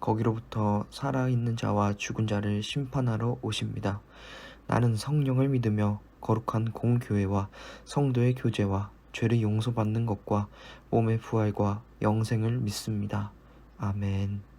거기로부터 살아있는 자와 죽은 자를 심판하러 오십니다. 나는 성령을 믿으며 거룩한 공교회와 성도의 교제와 죄를 용서받는 것과 몸의 부활과 영생을 믿습니다. 아멘.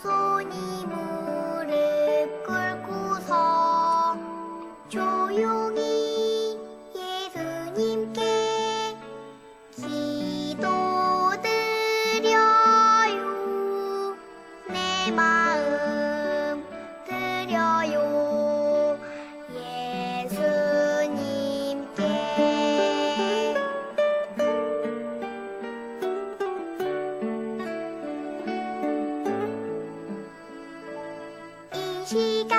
そにも七个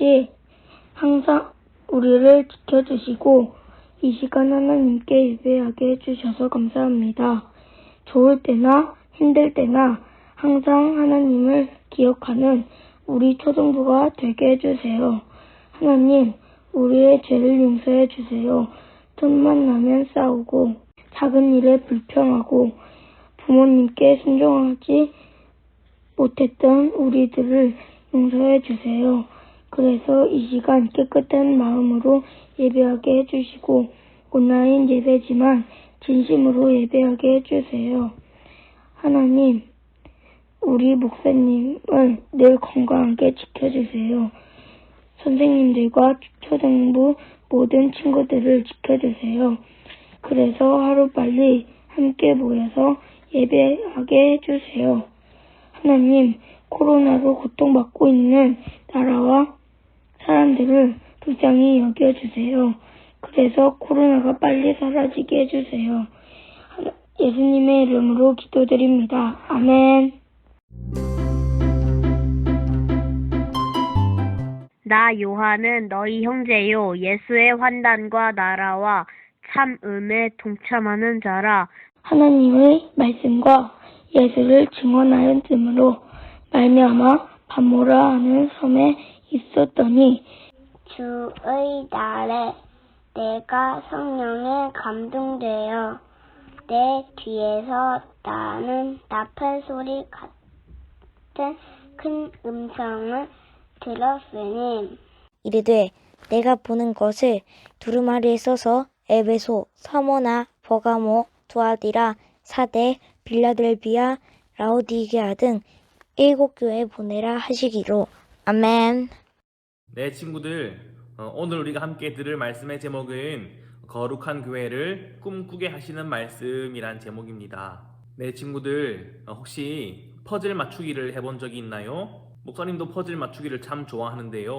아버지, 항상 우리를 지켜주시고 이 시간 하나님께 예배하게 해주셔서 감사합니다. 좋을 때나 힘들 때나 항상 하나님을 기억하는 우리 초등부가 되게 해주세요. 하나님, 우리의 죄를 용서해 주세요. 틈만 나면 싸우고 작은 일에 불평하고 부모님께 순종하지 못했던 우리들을 용서해 주세요. 그래서 이 시간 깨끗한 마음으로 예배하게 해주시고 온라인 예배지만 진심으로 예배하게 해주세요. 하나님, 우리 목사님을 늘 건강하게 지켜주세요. 선생님들과 초등부 모든 친구들을 지켜주세요. 그래서 하루빨리 함께 모여서 예배하게 해주세요. 하나님, 코로나로 고통받고 있는 나라와 사람들을 불쌍히 여겨주세요. 그래서 코로나가 빨리 사라지게 해주세요. 예수님의 이름으로 기도드립니다. 아멘. 나 요한은 너희 형제요 예수의 환단과 나라와 참음에 동참하는 자라 하나님의 말씀과 예수를 증언하였으므로 말미암아 반모라 하는 섬에 있었더니 주의 날에 내가 성령에 감동되어 내 뒤에서 나는 나팔 소리 같은 큰 음성을 들었으니 이르되 내가 보는 것을 두루마리에 써서 에베소, 사모나, 버가모, 두아디라, 사대, 빌라델비아, 라오디게아 등 일곱 교회 보내라 하시기로 아멘. 네, 친구들. 어, 오늘 우리가 함께 들을 말씀의 제목은 거룩한 교회를 꿈꾸게 하시는 말씀이란 제목입니다. 네, 친구들. 어, 혹시 퍼즐 맞추기를 해본 적이 있나요? 목사님도 퍼즐 맞추기를 참 좋아하는데요.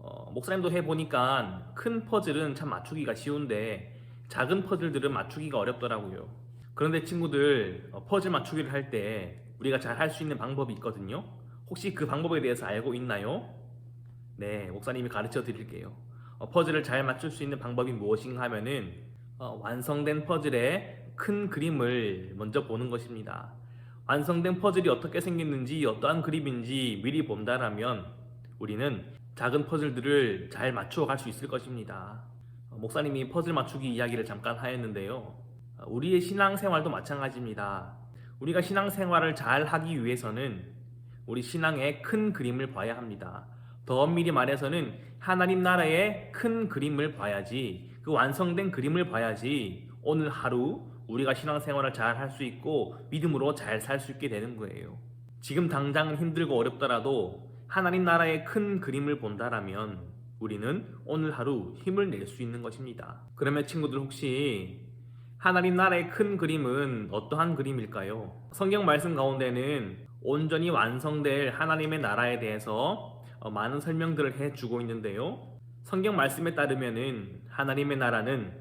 어, 목사님도 해보니까 큰 퍼즐은 참 맞추기가 쉬운데 작은 퍼즐들은 맞추기가 어렵더라고요. 그런데 친구들, 어, 퍼즐 맞추기를 할 때 우리가 잘 할 수 있는 방법이 있거든요. 혹시 그 방법에 대해서 알고 있나요? 네, 목사님이 가르쳐 드릴게요. 어, 퍼즐을 잘 맞출 수 있는 방법이 무엇인가 하면은 어, 완성된 퍼즐의 큰 그림을 먼저 보는 것입니다. 완성된 퍼즐이 어떻게 생겼는지 어떠한 그림인지 미리 본다라면 우리는 작은 퍼즐들을 잘 맞추어 갈 수 있을 것입니다. 어, 목사님이 퍼즐 맞추기 이야기를 잠깐 하였는데요. 어, 우리의 신앙생활도 마찬가지입니다. 우리가 신앙생활을 잘 하기 위해서는 우리 신앙의 큰 그림을 봐야 합니다. 더 엄밀히 말해서는 하나님 나라의 큰 그림을 봐야지 그 완성된 그림을 봐야지 오늘 하루 우리가 신앙생활을 잘 할 수 있고 믿음으로 잘 살 수 있게 되는 거예요. 지금 당장은 힘들고 어렵더라도 하나님 나라의 큰 그림을 본다라면 우리는 오늘 하루 힘을 낼 수 있는 것입니다. 그러면 친구들 혹시 하나님 나라의 큰 그림은 어떠한 그림일까요? 성경 말씀 가운데는 온전히 완성될 하나님의 나라에 대해서 어, 많은 설명들을 해주고 있는데요. 성경 말씀에 따르면은 하나님의 나라는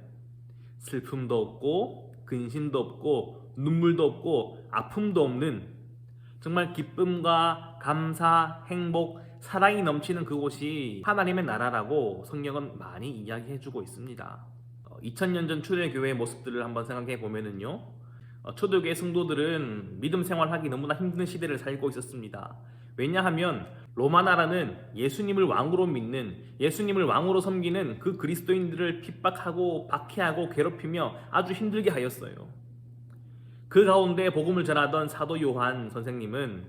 슬픔도 없고 근심도 없고 눈물도 없고 아픔도 없는 정말 기쁨과 감사, 행복, 사랑이 넘치는 그곳이 하나님의 나라라고 성경은 많이 이야기해주고 있습니다. 2000년 전 초대교회의 모습들을 한번 생각해 보면은요. 어, 초대교회 성도들은 믿음 생활하기 너무나 힘든 시대를 살고 있었습니다. 왜냐하면 로마 나라는 예수님을 왕으로 믿는 예수님을 왕으로 섬기는 그 그리스도인들을 핍박하고 박해하고 괴롭히며 아주 힘들게 하였어요. 그 가운데 복음을 전하던 사도 요한 선생님은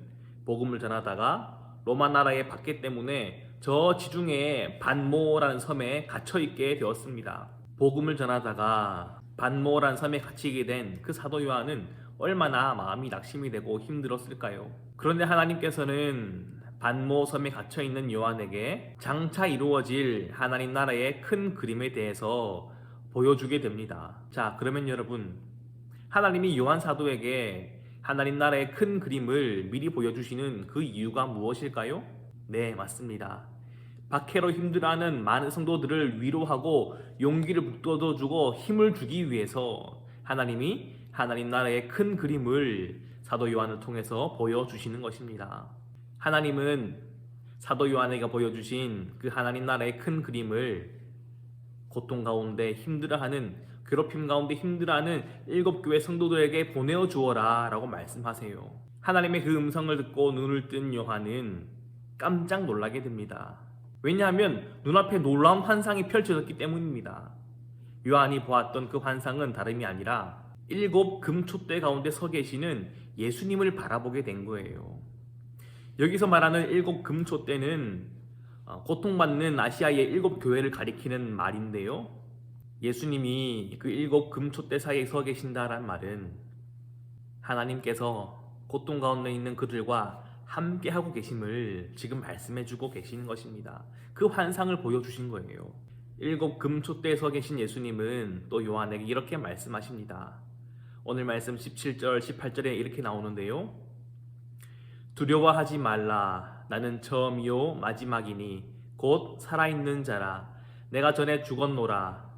복음을 전하다가 로마 나라의 박해 때문에 저 지중해 반모라는 섬에 갇혀 있게 되었습니다. 복음을 전하다가 반모라는 섬에 갇히게 된 그 사도 요한은 얼마나 마음이 낙심이 되고 힘들었을까요? 그런데 하나님께서는 반모 섬에 갇혀 있는 요한에게 장차 이루어질 하나님 나라의 큰 그림에 대해서 보여주게 됩니다. 자, 그러면 여러분, 하나님이 요한 사도에게 하나님 나라의 큰 그림을 미리 보여주시는 그 이유가 무엇일까요? 네, 맞습니다. 박해로 힘들어하는 많은 성도들을 위로하고 용기를 북돋워주고 힘을 주기 위해서 하나님이 하나님 나라의 큰 그림을 사도 요한을 통해서 보여주시는 것입니다. 하나님은 사도 요한에게 보여주신 그 하나님 나라의 큰 그림을 고통 가운데 힘들어하는 괴롭힘 가운데 힘들어하는 일곱 교회 성도들에게 보내어 주어라 라고 말씀하세요. 하나님의 그 음성을 듣고 눈을 뜬 요한은 깜짝 놀라게 됩니다. 왜냐하면 눈앞에 놀라운 환상이 펼쳐졌기 때문입니다. 요한이 보았던 그 환상은 다름이 아니라 일곱 금촛대 가운데 서 계시는 예수님을 바라보게 된 거예요. 여기서 말하는 일곱 금촛대는 어, 고통받는 아시아의 일곱 교회를 가리키는 말인데요. 예수님이 그 일곱 금촛대 사이에 서 계신다란 말은 하나님께서 고통 가운데 있는 그들과 함께 하고 계심을 지금 말씀해 주고 계신 것입니다. 그 환상을 보여주신 거예요. 일곱 금촛대에 서 계신 예수님은 또 요한에게 이렇게 말씀하십니다. 오늘 말씀 17절, 18절에 이렇게 나오는데요. 두려워하지 말라. 나는 처음이요 마지막이니 곧 살아있는 자라. 내가 전에 죽었노라.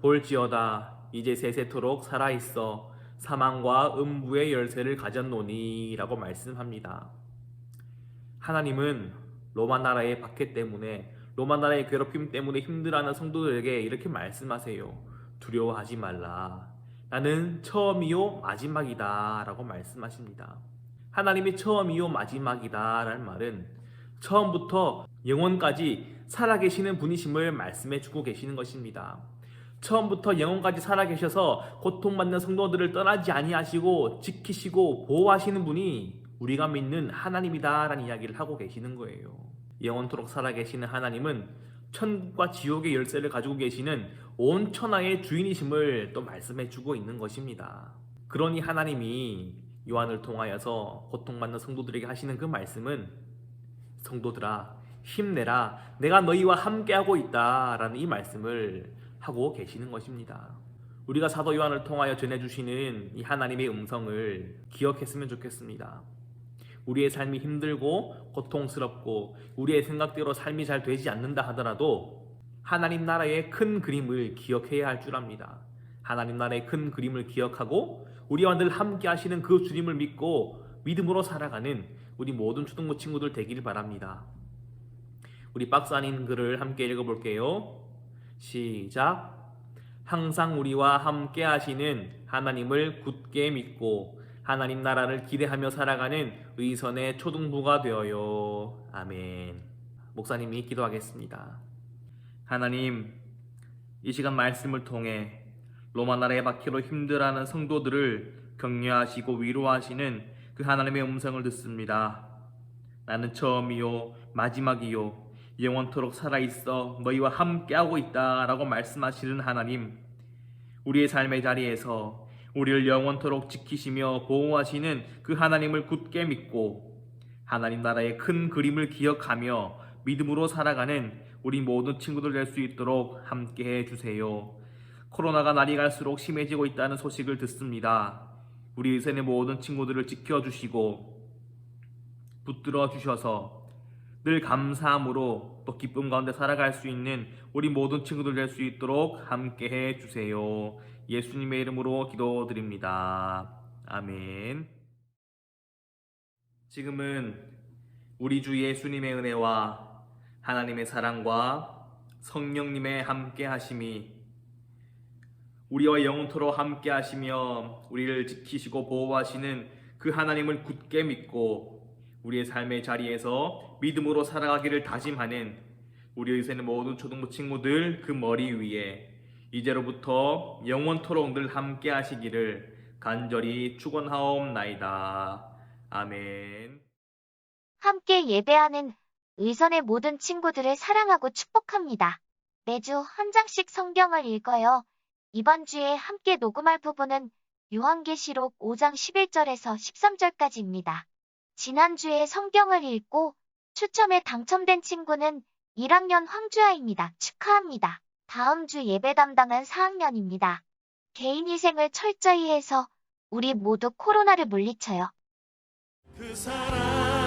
볼지어다 이제 세세토록 살아있어 사망과 음부의 열쇠를 가졌노니 라고 말씀합니다. 하나님은 로마 나라의 박해 때문에 로마 나라의 괴롭힘 때문에 힘들어하는 성도들에게 이렇게 말씀하세요. 두려워하지 말라. 나는 처음이요 마지막이다 라고 말씀하십니다. 하나님이 처음이요 마지막이다 라는 말은 처음부터 영원까지 살아계시는 분이심을 말씀해 주고 계시는 것입니다. 처음부터 영원까지 살아계셔서 고통받는 성도들을 떠나지 아니하시고 지키시고 보호하시는 분이 우리가 믿는 하나님이다라는 이야기를 하고 계시는 거예요. 영원토록 살아계시는 하나님은 천국과 지옥의 열쇠를 가지고 계시는 온 천하의 주인이심을 또 말씀해 주고 있는 것입니다. 그러니 하나님이 요한을 통하여서 고통받는 성도들에게 하시는 그 말씀은 성도들아 힘내라 내가 너희와 함께하고 있다라는 이 말씀을 하고 계시는 것입니다. 우리가 사도 요한을 통하여 전해주시는 이 하나님의 음성을 기억했으면 좋겠습니다. 우리의 삶이 힘들고 고통스럽고 우리의 생각대로 삶이 잘 되지 않는다 하더라도 하나님 나라의 큰 그림을 기억해야 할 줄 압니다. 하나님 나라의 큰 그림을 기억하고 우리와 늘 함께 하시는 그 주님을 믿고 믿음으로 살아가는 우리 모든 초등부 친구들 되기를 바랍니다. 우리 아닌 글을 함께 읽어볼게요. 시작. 항상 우리와 함께 하시는 하나님을 굳게 믿고 하나님 나라를 기대하며 살아가는 의선의 초등부가 되어요. 아멘. 목사님이 기도하겠습니다. 하나님, 이 시간 말씀을 통해 로마 나라의 박해로 힘들어하는 성도들을 격려하시고 위로하시는 그 하나님의 음성을 듣습니다. 나는 처음이요 마지막이요 영원토록 살아 있어 너희와 함께하고 있다라고 말씀하시는 하나님 우리의 삶의 자리에서 우리를 영원토록 지키시며 보호하시는 그 하나님을 굳게 믿고 하나님 나라의 큰 그림을 기억하며 믿음으로 살아가는 우리 모든 친구들 될 수 있도록 함께 해 주세요. 코로나가 날이 갈수록 심해지고 있다는 소식을 듣습니다. 우리 의선의 모든 친구들을 지켜주시고 붙들어 주셔서 늘 감사함으로 또 기쁨 가운데 살아갈 수 있는 우리 모든 친구들 될 수 있도록 함께 해 주세요. 예수님의 이름으로 기도드립니다. 아멘. 지금은 우리 주 예수님의 은혜와 하나님의 사랑과 성령님의 함께 하심이 우리와 영원토록 함께 하시며 우리를 지키시고 보호하시는 그 하나님을 굳게 믿고 우리의 삶의 자리에서 믿음으로 살아가기를 다짐하는 우리 의세는 모든 초등부 친구들 그 머리 위에 이제로부터 영원토록 늘 함께 하시기를 간절히 축원하옵나이다. 아멘. 함께 예배하는 의선의 모든 친구들을 사랑하고 축복합니다. 매주 한 장씩 성경을 읽어요. 이번 주에 함께 녹음할 부분은 요한계시록 5장 11절에서 13절까지입니다. 지난주에 성경을 읽고 추첨에 당첨된 친구는 1학년 황주아입니다. 축하합니다. 다음 주 예배 담당은 4학년입니다. 개인 위생을 철저히 해서 우리 모두 코로나를 물리쳐요. 그 사랑